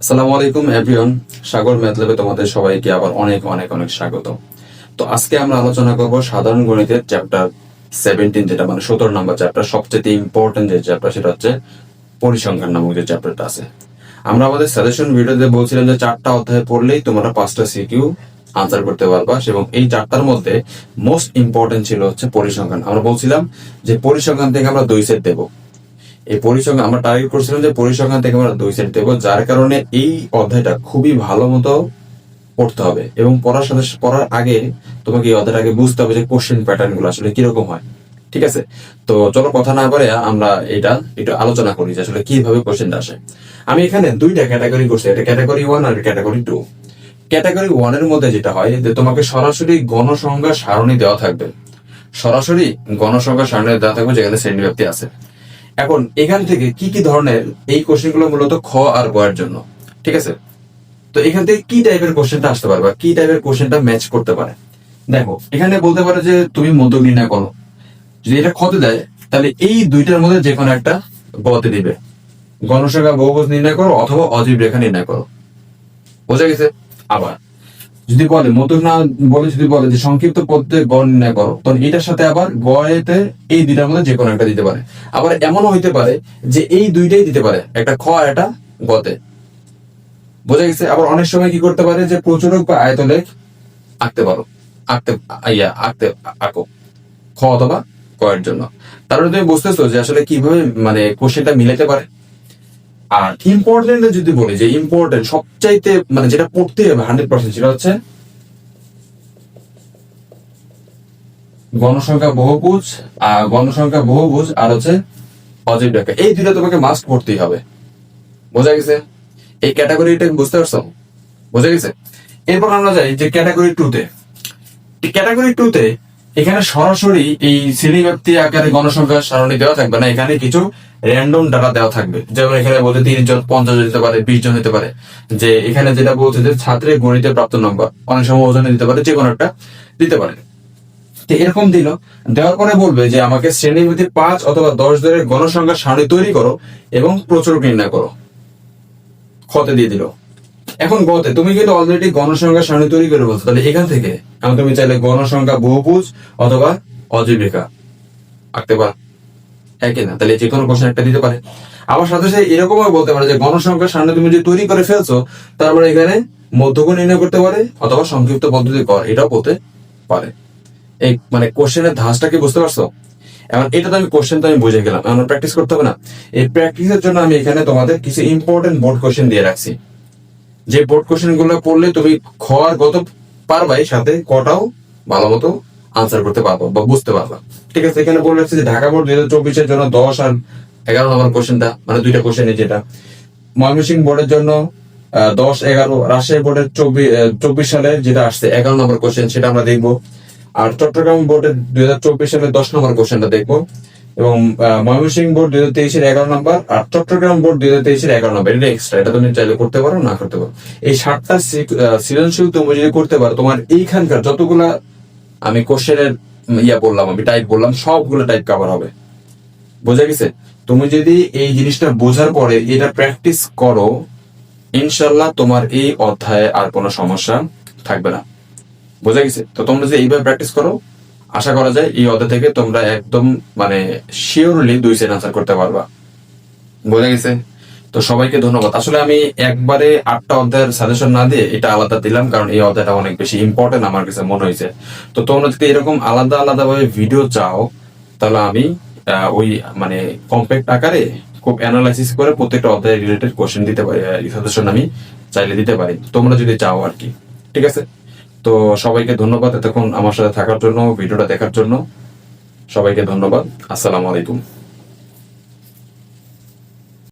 আসসালামু আলাইকুম এভরিওয়ান সাগর ম্যাথ তোমাদের সবাইকে আবার অনেক অনেক অনেক স্বাগত। তো আজকে আমরা আলোচনা করব সাধারণ গণিতের চ্যাপ্টার সেভেন্টিন যেটা মানে সতেরো নম্বর চ্যাপ্টার সবচেয়ে ইম্পর্টেন্ট যে চ্যাপ্টার সেটা হচ্ছে পরিসংখ্যান নামক যে চ্যাপ্টারটা আছে। আমরা আমাদের সাজেশন ভিডিওতে বলছিলাম যে চারটা অধ্যায় পড়লেই তোমরা পাঁচটা সিকিউ আনসার করতে পারবা এবং এই চারটার মধ্যে মোস্ট ইম্পর্টেন্ট ছিল হচ্ছে পরিসংখ্যান। আমরা বলছিলাম যে পরিসংখ্যান থেকে আমরা দুই সেট দেবো। এই পরিসংখ্যান, আমরা টার্গেট করছিলাম যে পরিসংখ্যান থেকে আমরা দুই সেট দেবো যার কারণে এই অধ্যায়টা খুবই ভালো মতো পড়তে হবে। এবং পড়ার সাথে পড়ার আগে তোমাকে এই অধ্যায়টা আগে বুঝতে হবে যে কোশ্চেন প্যাটার্নগুলো আসলে কীরকম হয়। ঠিক আছে? তো চলো কথা না বলে আমরা এটা একটু আলোচনা করি যে আসলে কীভাবে কোশ্চেনটা আসে। আমি এখানে দুইটা ক্যাটাগরি করছি এটা ক্যাটাগরি ওয়ান আর ক্যাটাগরি টু ক্যাটাগরি ওয়ানের মধ্যে যেটা হয়, যে তোমাকে সরাসরি গণসংখ্যা সারণী দেওয়া থাকবে। সরাসরি গণসংখ্যা সারণী দেওয়া থাকবে যেখানে শ্রেণীব্যাপ্তি আছে। এখন এখান থেকে কি কি ধরনের এই কোশ্চেনগুলো মূলত খ আর এর জন্য? ঠিক আছে? তো এখান থেকে কি টাইপের কোশ্চেনটা আসতে পারে বা কি টাইপের কোশ্চেনটা ম্যাচ করতে পারে? দেখো, এখানে বলতে পারে যে তুমি মধ্যক নির্ণয় করো। যদি এটা খতে দেয়, তাহলে এই দুইটার মধ্যে যে কোনো একটা গতে দিবে। গণসংখ্যা, বহুভুজ নির্ণয় করো অথবা অজীব রেখা নির্ণয় করো। বোঝা গেছে? আবার যদি বলে মতক না বলে যদি বলে যে সংক্ষিপ্ত পদ্ধতি গ নির্ণয় করো, তখন এটার সাথে আবার গয়েতে এই দুইটার মধ্যে যে কোনো একটা দিতে পারে। আবার এমনও হইতে পারে যে এই দুইটাই দিতে পারে, একটা খ একটা গতে। বোঝা গেছে? আবার অনেক সময় কি করতে পারে যে প্রচুরক বা আয়তলেখ আঁকতে পারো, আঁকতে, ইয়া, আঁকতে আঁকো, খ অথবা ক এর জন্য। তারপরে তুমি বুঝতেছো যে আসলে কীভাবে মানে কোশ্চেনটা মিলাতে পারে? আর ইম্পর্টেন্ট যদি বলি যে ইম্পর্টেন্ট সবচাইতে মানে যেটা পড়তে হবে হান্ড্রেড পার্সেন্ট সেটা হচ্ছে গণসংখ্যা বহুভুজ আর গণসংখ্যা বহুভুজ আর হচ্ছে অজীব রেখা এই দুইটা তোমাকে মাস্ট পড়তেই হবে। বোঝা গেছে? এই ক্যাটাগরিটা বুঝতে পারছ? বোঝা গেছে? এরপর আমরা যাই যে ক্যাটাগরি টু তে। ক্যাটাগরি টু তে এখানে সরাসরি এই শ্রেণীব্যাপ্তি আকারে গণসংখ্যা সারণী দেওয়া থাকবে না, এখানে কিছু র্যান্ডম ডাটা দেওয়া থাকবে। যেমন এখানে বলতে তিরিশ জন, পঞ্চাশ জন দিতে পারে, বিশ জন দিতে পারে। যে এখানে যেটা বলছে যে ছাত্রের গণিতে প্রাপ্ত নম্বর অনেক সময় ওজনে দিতে পারে যে কোনো একটা দিতে পারে। তো এরকম দিল। দেওয়ার পরে বলবে যে আমাকে শ্রেণীভিত্তি পাঁচ অথবা দশ ধরে গণসংখ্যা সারণী তৈরি করো এবং প্রচুর নির্ণয় করো। খতে দিয়ে দিল। এখন গতে, তুমি কিন্তু অলরেডি গণসংখ্যা সারণী তৈরি করে বলছো, তাহলে এখান থেকে, এখন তুমি চাইলে গণসংখ্যা বহুভুজ অথবা অজীবিকা আঁকতে পারো। একই না? তাহলে যে কোনো কোশ্চেন একটা দিতে পারে। আবার সাথে সাথে এরকমও বলতে পারে যে গণসংখ্যা সারণী তুমি যদি তৈরি করে ফেলছো তারপরে এখানে মধ্যক নির্ণয় করতে পারে অথবা সংক্ষিপ্ত পদ্ধতি কর, এটাও বলতে পারে। এই মানে কোশ্চেনের ধাঁচটা কি বুঝতে পারছ? এখন এটা তো আমি কোশ্চেন তো আমি বুঝে গেলাম, এখন প্র্যাকটিস করতে হবে না। এই প্র্যাকটিসের জন্য আমি এখানে তোমাদের কিছু ইম্পর্টেন্ট বোর্ড কোশ্চেন দিয়ে রাখছি। যে বোর্ড কোশ্চেনগুলো পড়লে তুমি খ আর গত পারবাই, সাথে কটাও ভালো মতো আনসার করতে পারব বা বুঝতে পারবা। ঠিক আছে, এখানে বলে রাখছি যে ঢাকা বোর্ড দুই হাজার চব্বিশের জন্য দশ আর এগারো নম্বর কোশ্চেনটা মানে দুইটা কোশ্চেন যেটা। ময়মনসিংহ বোর্ডের জন্য দশ, এগারো, রাজশাহী বোর্ডের চব্বিশ চব্বিশ সালে যেটা আসছে, এগারো নম্বর কোশ্চেন সেটা আমরা দেখব। আর চট্টগ্রাম বোর্ডের দুই হাজার চব্বিশ সালে দশ নম্বর কোশ্চেনটা দেখব। এবং ময়মনসিংহ বোর্ড দুই হাজার তেইশের এগারো নম্বর আর চট্টগ্রাম বোর্ড দুই হাজার তেইশের এগারো নম্বর। এটা এক্সট্রা এটা তুমি চাইলে করতে পারো, না করতে পারো। এই সাতটা সৃজনশীল তুমি যদি করতে পারো, তোমার এইখানকার যতগুলা আমি কোশ্চেনের ইয়া বললাম, আমি টাইপ বললাম, সবগুলো টাইপ কভার হবে। বোঝা গেছে? তুমি যদি এই জিনিসটা বোঝার পরে এটা প্র্যাকটিস করো ইনশাল্লাহ তোমার এই অধ্যায়ে আর কোনো সমস্যা থাকবে না। বোঝা গেছে? তো তোমরা যদি এইভাবে প্র্যাকটিস করো আশা করা যায় এই অধ্যায় থেকে তোমরা একদম মানে শিওরলি দুই সেট আনসার করতে পারবা। বোঝা গেছে? তো সবাইকে ধন্যবাদ। আসলে আমি একবারে আটটা অধ্যায়ের সাজেশন না দিয়ে এটা আলাদা দিলাম, কারণ এই অধ্যায়টা অনেক বেশি ইম্পর্টেন্ট আমার কাছে মনে হয়েছে। তো তোমরা যদি এরকম আলাদা আলাদা ভাবে ভিডিও চাও, তাহলে আমি ওই মানে কম্প্যাক্ট আকারে খুব অ্যানালাইসিস করে প্রত্যেকটা অধ্যায়ের রিলেটেড কোশ্চেন দিতে পারি সাজেশন আমি চাইলে দিতে পারি। তোমরা যদি চাও আর কি। ঠিক আছে? তো সবাইকে ধন্যবাদ এতক্ষণ আমার সাথে থাকার জন্য, ভিডিওটা দেখার জন্য। সবাইকে ধন্যবাদ। আসসালামু আলাইকুম।